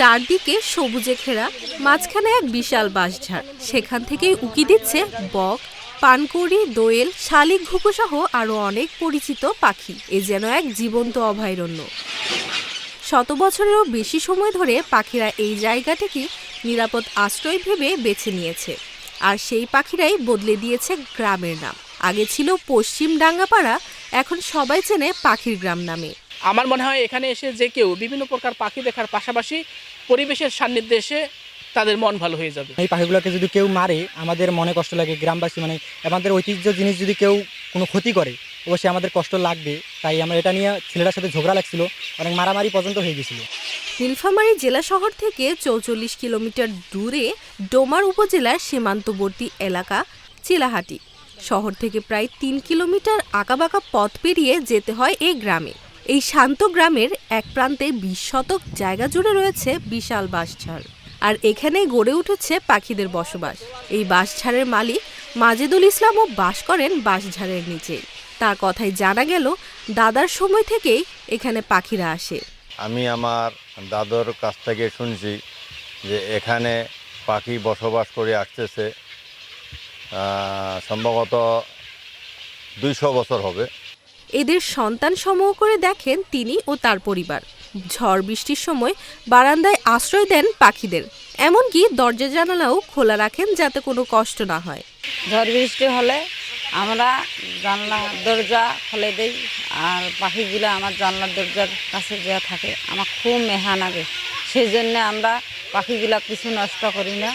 চারদিকে সবুজে ঘেরা, মাঝখানে এক বিশাল বাঁশঝাড়। সেখান থেকেই উকি দিচ্ছে বক, পানকৌড়ি, দোয়েল, শালিক ঘুঘু সহ আরও অনেক পরিচিত পাখি। এ যেন এক জীবন্ত অভয়ারণ্য। শত বছরেরও বেশি সময় ধরে পাখিরা এই জায়গাটিকে নিরাপদ আশ্রয় ভেবে বেছে নিয়েছে। আর সেই পাখিরাই বদলে দিয়েছে গ্রামের নাম। আগে ছিল পশ্চিম ডাঙ্গাপাড়া, এখন সবাই চেনে পাখির গ্রাম নামে। আমার মনে হয় এখানে এসে যে কেউ বিভিন্ন প্রকার পাখি দেখার পাশাপাশি পরিবেশের সান্নিধ্যে এসে তাদের মন ভালো হয়ে যাবে। এই পাখিগুলোকে যদি কেউ মারে আমাদের মনে কষ্ট লাগে গ্রামবাসী মানে আমাদের ঐতিহ্য জিনিস যদি কেউ কোনো ক্ষতি করে অবশ্যই আমাদের কষ্ট লাগবে। তাই আমরা এটা নিয়ে ছেলেটার সাথে ঝগড়া লাগছিল অনেক মারামারি পর্যন্ত হয়ে গেছিল। নীলফামারী জেলা শহর থেকে চৌচল্লিশ কিলোমিটার দূরে ডোমার উপজেলার সীমান্তবর্তী এলাকা চিলাহাটি। শহর থেকে প্রায় তিন কিলোমিটার আঁকাবাঁকা পথ পেরিয়ে যেতে হয় এই গ্রামে। এই শান্ত গ্রামের এক প্রান্তে বিশ শতক জায়গা জুড়ে রয়েছে বিশাল বাঁশঝাড়। আর এখানেই গড়ে উঠেছে পাখিদের বসবাস। এই বাঁশঝাড়ের মালিক মাজেদুল ইসলামও বাস করেন বাঁশঝাড়ের নিচে। তার কথায় জানা গেল, দাদার সময় থেকেই এখানে পাখিরা আসে। আমি আমার দাদর কাছ থেকে শুনছি যে এখানে পাখি বসবাস করে আসতেছে সম্ভবত দুইশো বছর হবে। এদের সন্তান সমূহ করে দেখেন তিনি ও তার পরিবার। ঝড় বৃষ্টির সময় বারান্দায় আশ্রয় দেন পাখিদের। এমনকি দরজা জানালাও খোলা রাখেন যাতে কোনো কষ্ট না হয়। ঝড় বৃষ্টি হলে আমরা জানলা দরজা খুলে দিই আর পাখিগুলো আমার জানলার দরজার কাছে যা থাকে। আমার খুব মেহা লাগে। সেই জন্য আমরা পাখিগুলা কিছু নষ্ট করি না।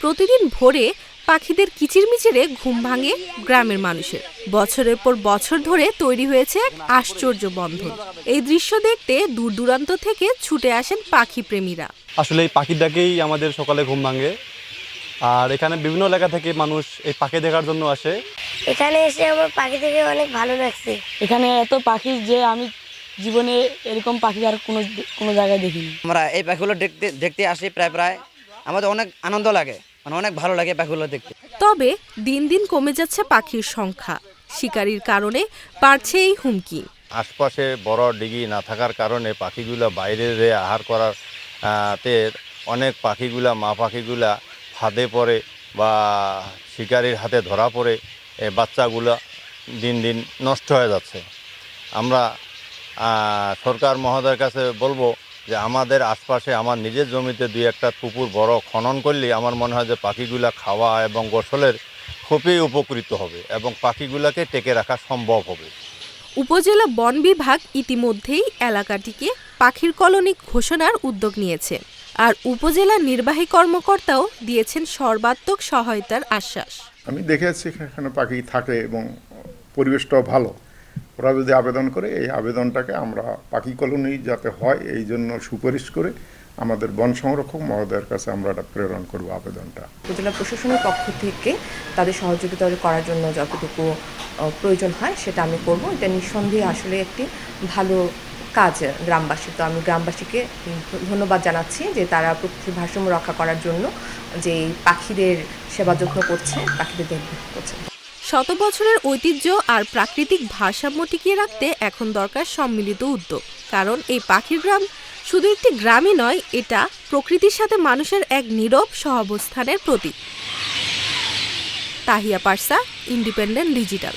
প্রতিদিন ভোরে পাখিদের কিচিরমিচিরে ঘুম ভাঙে গ্রামের মানুষের। বছরের পর বছর ধরে তৈরি হয়েছে এক আশ্চর্য বন্ধন। এই দৃশ্য দেখতে দূর দূরান্ত থেকে ছুটে আসেন পাখি প্রেমীরা। আসলে এই পাখির ডাকেই আমাদের সকালে ঘুম ভাঙে। আর এখানে বিভিন্ন এলাকা থেকে মানুষ এই পাখি দেখার জন্য আসে। এখানে এসে আমার পাখি থেকে অনেক ভালো লাগছে। এখানে এত পাখি যে আমি জীবনে এরকম পাখি আর কোনো কোনো জায়গায় দেখিনি। আমরা এই পাখিগুলো দেখতে দেখতে আসি প্রায় প্রায়। আমাদের অনেক আনন্দ লাগে। মানে অনেক ভালো লাগে পাখিগুলো দেখতে। তবে দিন দিন কমে যাচ্ছে পাখির সংখ্যা। শিকারির কারণে বাড়ছে এই হুমকি। আশপাশে বড় ডিগি না থাকার কারণে পাখিগুলো বাইরে যে আহার করার তে অনেক পাখিগুলা মা পাখিগুলা ফাঁদে পড়ে বা শিকারির হাতে ধরা পড়ে এ বাচ্চাগুলা দিন দিন নষ্ট হয়ে যাচ্ছে। আমরা সরকার মহোদয়ের কাছে বলব যে আমাদের আশপাশে আমার নিজের জমিতে দুই একটা পুকুর বড় খনন করলে আমার মনে হয় যে পাখিগুলা খাওয়া এবং গোসলের খুবই উপকৃত হবে এবং পাখিগুলাকে টেকে রাখা সম্ভব হবে। উপজেলা বন বিভাগ ইতিমধ্যেই এলাকাটিকে পাখির কলোনি ঘোষণার উদ্যোগ নিয়েছে আর উপজেলা নির্বাহী কর্মকর্তাও দিয়েছেন সর্বাত্মক সহায়তার আশ্বাস। আমি দেখেছি এখানে পাখি থাকে এবং পরিবেশটাও ভালো। ওরা যদি আবেদন করে, এই আবেদনটাকে আমরা পাখি কলোনি যাতে হয়, এই জন্য সুপারিশ করে আমাদের বন সংরক্ষক মহোদয়ের কাছে আমরা এটা প্রেরণ করব আবেদনটা। উপজেলা প্রশাসনের পক্ষ থেকে তাদের সহযোগিতা করার জন্য যতটুকু প্রয়োজন হয় সেটা আমি করব। এটা নিঃসন্দেহে আসলে একটি ভালো কাজ গ্রামবাসী। তো আমি গ্রামবাসীকে ধন্যবাদ জানাচ্ছি যে তারা প্রকৃতির ভারসাম্য রক্ষা করার জন্য যে পাখিদের সেবা যত্ন করছে, পাখিদের দেখভাল করছে। শত বছরের ঐতিহ্য আর প্রাকৃতিক ভারসাম্য টিকিয়ে রাখতে এখন দরকার সম্মিলিত উদ্যোগ। কারণ এই পাখির গ্রাম শুধু একটি গ্রামই নয়, এটা প্রকৃতির সাথে মানুষের এক নীরব সহাবস্থানের প্রতীক। Tahiya Parsa, independent digital.